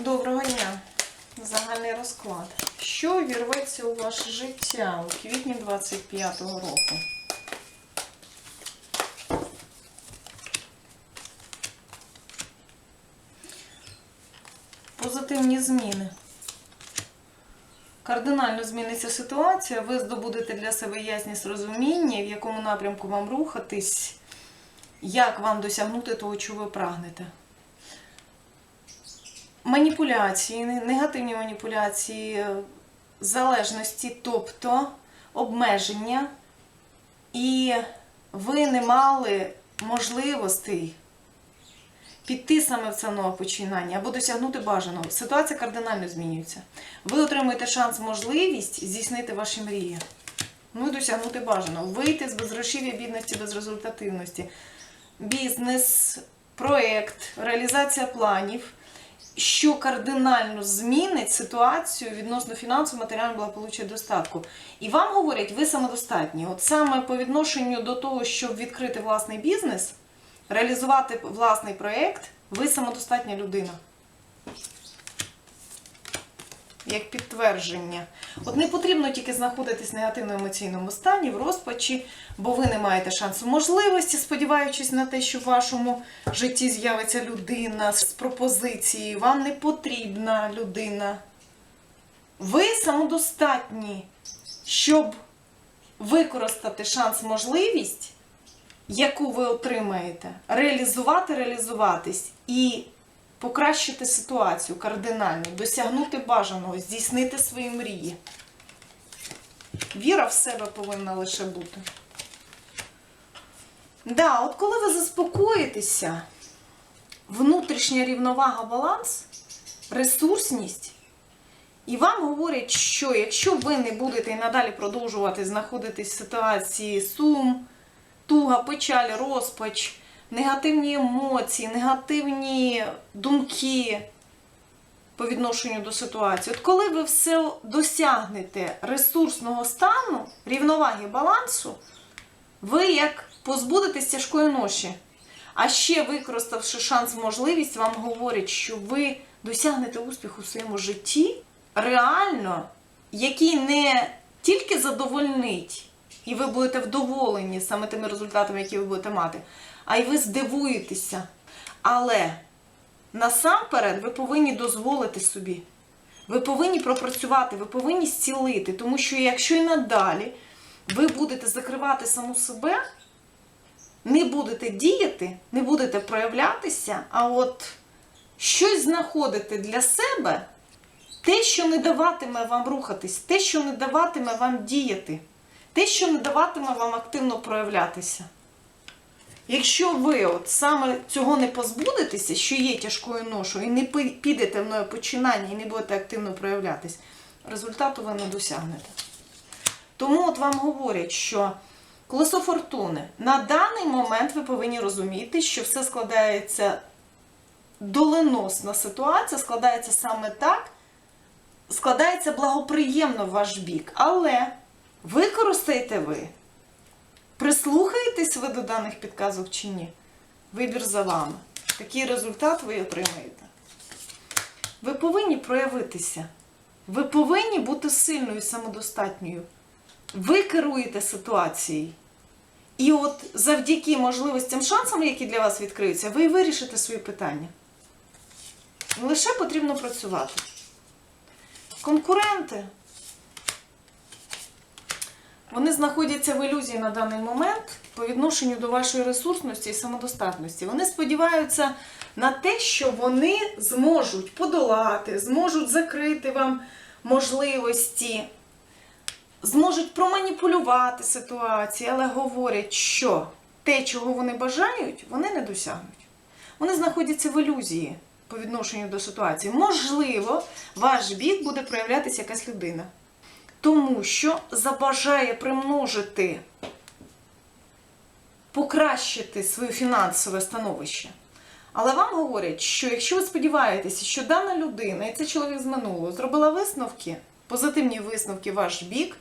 Доброго дня. Загальний розклад. Що вірветься у ваше життя у квітні 25-го року? Позитивні зміни. Кардинально зміниться ситуація, ви здобудете для себе ясність розуміння, в якому напрямку вам рухатись, як вам досягнути того, чого ви прагнете. Маніпуляції, негативні маніпуляції, е, залежності, тобто обмеження, і ви не мали можливостей піти саме в це нове починання або досягнути бажаного. Ситуація кардинально змінюється. Ви отримуєте шанс, можливість здійснити ваші мрії. Ну і досягнути бажаного. Вийти з безгрошів'я, бідності, безрезультативності. Бізнес, проєкт, реалізація планів, що кардинально змінить ситуацію відносно фінансового, матеріального благополуччя достатку. І вам говорять, ви самодостатні. От саме по відношенню до того, щоб відкрити власний бізнес, реалізувати власний проєкт, ви самодостатня людина. Як підтвердження. От не потрібно тільки знаходитись в негативно-емоційному стані, в розпачі, бо ви не маєте шансу можливості, сподіваючись на те, що в вашому житті з'явиться людина з пропозицією. Вам не потрібна людина. Ви самодостатні, щоб використати шанс, можливість, яку ви отримаєте, реалізувати, реалізуватись і покращити ситуацію кардинально, досягнути бажаного, здійснити свої мрії. Віра в себе повинна лише бути. Да, от коли ви заспокоїтеся, внутрішня рівновага, баланс, ресурсність, і вам говорять, що якщо ви не будете і надалі продовжувати знаходитись в ситуації сум, туга, печаль, розпач, негативні емоції, негативні думки по відношенню до ситуації. От коли ви все досягнете ресурсного стану, рівноваги, балансу, ви як позбудетесь тяжкої ноші. А ще використавши шанс, можливість, вам говорять, що ви досягнете успіху в своєму житті реально, який не тільки задовольнить, і ви будете вдоволені саме тими результатами, які ви будете мати, а й ви здивуєтеся. Але насамперед ви повинні дозволити собі. Ви повинні пропрацювати, ви повинні зцілити, тому що якщо і надалі ви будете закривати саму себе, не будете діяти, не будете проявлятися, а от щось знаходити для себе, те, що не даватиме вам рухатись, те, що не даватиме вам діяти, те, що не даватиме вам активно проявлятися. Якщо ви от саме цього не позбудетеся, що є тяжкою ношою, і не підете в нове починання і не будете активно проявлятись, результату ви не досягнете. Тому от вам говорять, що колесо фортуни на даний момент ви повинні розуміти, що все складається доленосна ситуація, складається саме так, складається благоприємно в ваш бік. Але використаєте ви, прислухаєтесь ви до даних підказок чи ні? Вибір за вами. Такий результат ви отримаєте. Ви повинні проявитися. Ви повинні бути сильною, самодостатньою. Ви керуєте ситуацією. І от завдяки можливостям, шансам, які для вас відкриються, ви вирішите свої питання. Лише потрібно працювати. Конкуренти. Вони знаходяться в ілюзії на даний момент по відношенню до вашої ресурсності і самодостатності. Вони сподіваються на те, що вони зможуть подолати, зможуть закрити вам можливості, зможуть проманіпулювати ситуацію, але говорять, що те, чого вони бажають, вони не досягнуть. Вони знаходяться в ілюзії по відношенню до ситуації. Можливо, ваш бік буде проявлятися якась людина. Тому що забажає примножити, покращити своє фінансове становище. Але вам говорять, що якщо ви сподіваєтеся, що дана людина, і це чоловік з минулого, зробила висновки, позитивні висновки в ваш бік,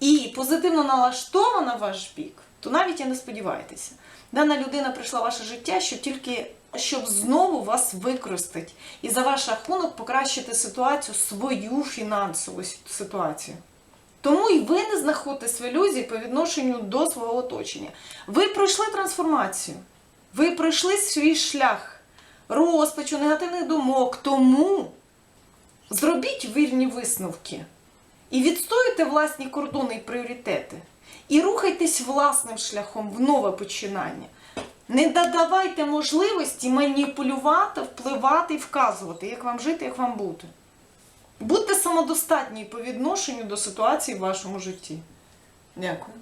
і позитивно налаштована в ваш бік, то навіть і не сподівайтеся. Дана людина прийшла в ваше життя, щоб тільки щоб знову вас використати і за ваш рахунок покращити ситуацію, свою фінансову ситуацію. Тому і ви не знаходитесь в ілюзії по відношенню до свого оточення. Ви пройшли трансформацію, ви пройшли свій шлях розпачу, негативних думок. Тому зробіть вірні висновки і відстоюйте власні кордони і пріоритети. І рухайтесь власним шляхом в нове починання. Не додавайте можливості маніпулювати, впливати і вказувати, як вам жити, як вам бути. Будьте самодостатні по відношенню до ситуації в вашому житті. Дякую.